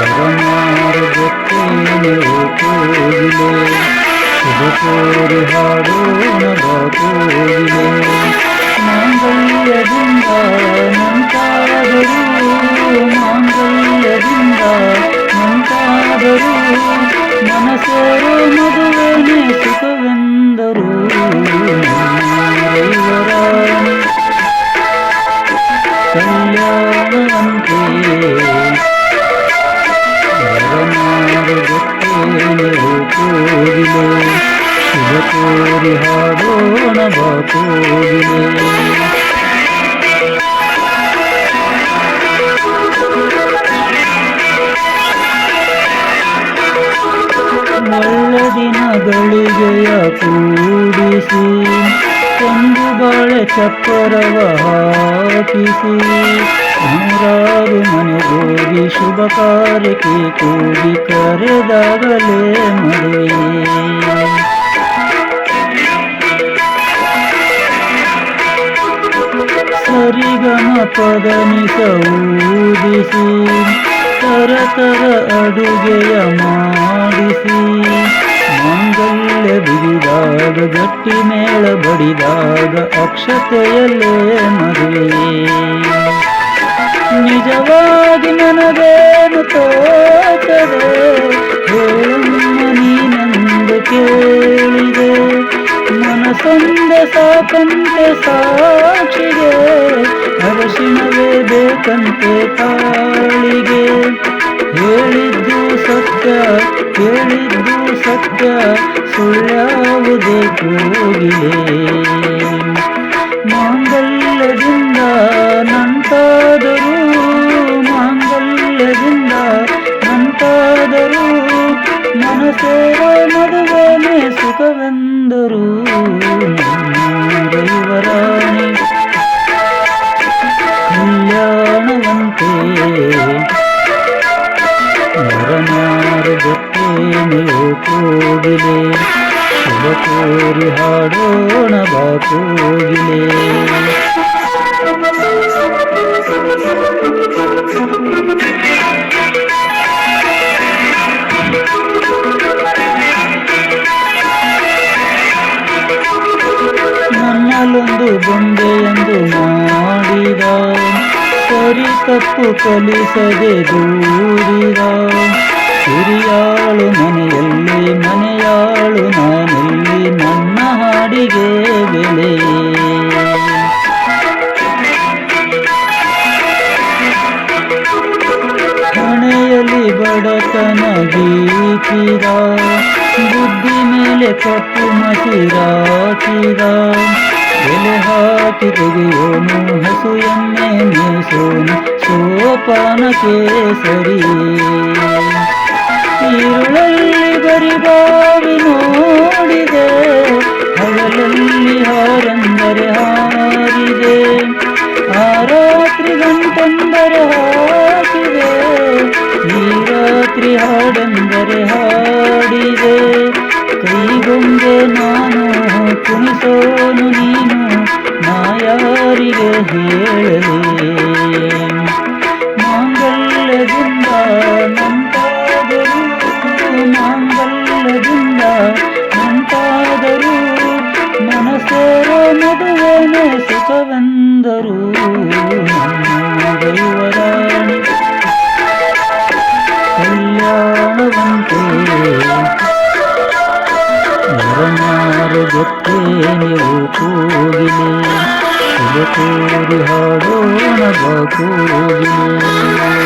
আমার দক্ষিণে উপজিল শুভকর হারণ বাপুজিল মাঙ্গল্য বৃন্দা মন্তাদরু মাঙ্গল্য বৃন্দা মন্তাদরু ಮನಸೇರು ಮದುವೆನೆ ಸುಖವೆಂದರು ಕೋರಿ ಹಾಡೋಣ ಬಾ ಕೋಗಿಲೆ ಒಳ್ಳೆ ದಿನಗಳಿಗೆಯ ಕೂಡಿಸಿ, ಒಂದು ಬಾಳೆ ಚಪ್ಪರವ ಹಾಕಿಸಿ, ನೂರಾರು ಮನೆಗೋಗಿ ಶುಭ ಕಾರ್ಯಕ್ಕೆ ಕೂಡಿ ಕರೆದಾಗಲೇ ಮದುವೆ ಸರಿಗಮ ಪದನಿಸ ಊದಿಸಿ ತರತರ ಅಡುಗೆಯ ಮಾಡಿಸಿ. ಮಾಂಗಲ್ಯ ಬಿಗಿದಾಗ, ಗಟ್ಟಿ ಮೇಳ ಬಡಿದಾಗ, ಅಕ್ಷತೆಯಲ್ಲೇ ಮದುವೆ. ನಿಜವಾಗಿ ನನಗೇನು ತೋಚದೆ, ಹೇಳಮ್ಮ ನೀ ಕೇಳಿದೆ ಮನಸೊಂದೆ ಸಾಕಂತೆ ಸಾಕ್ಷಿಗೆ ಅರಶಿಣವೇ ಬೇಕಂತೆ ತಾಳಿಗೆ. ಹೇಳಿದ್ದು ಸತ್ಯ ಕೇಳಿದ್ದು ಸತ್ಯ ಸುಳ್ಯಾವುದೇ ಕೂಗಿಲೆ ಮಾಂಗಲ್ಯದಿಂದ ನಂತಾದರೂ ಮಾಂಗಲ್ಯದಿಂದ ಮನಸೇರೋ ಮದುವೆನೇ ಸುಖವೆಂದರು ದೈವರಾಣಿ ಕಲ್ಯಾಣವಂತೆ ನರನಾರು ಗೊತ್ತೇನೆಯೋ ಕೋಗಿಲೆ ಶುಭ ಕೋರಿ ಹಾಡೋಣ ಬಾ ಕೋಗಿಲೆ ನನ್ನಲ್ಲೊಂದು ಸರಿ ತಪ್ಪು ಕಲಿಸದೆ ದೂರಿದ ಹಿರಿಯಾಳು ಮನೆಯಲ್ಲಿ, ಮನೆಯಾಳು ನಾನಲ್ಲಿ, ನನ್ನ ಹಾಡಿಗೆ ಬೆಲೆ. ಮನೆಯಲ್ಲಿ ಬಡತನ ಬುದ್ಧಿ ಮೇಲೆ ಕಪ್ಪು ಮಸಿರಾಚಿದ गिरियो सुयं मे सोन सोपान केसरी ಈರುಳಲ್ಲಿ ಬರಿಬಾವಿ ನೋಡಿದೆ ಹಗಲಲ್ಲಿ ಹಾರಂದರೆ ಹಾ ಸುಖವೆಂದರು ದೈವರಾಣಿ ಕಲ್ಯಾಣವಂತೆ ನರನಾರು ಗೊತ್ತೇನೆವು ಕೂಗಿಲೆ ফুল তোর হরণ বকুল।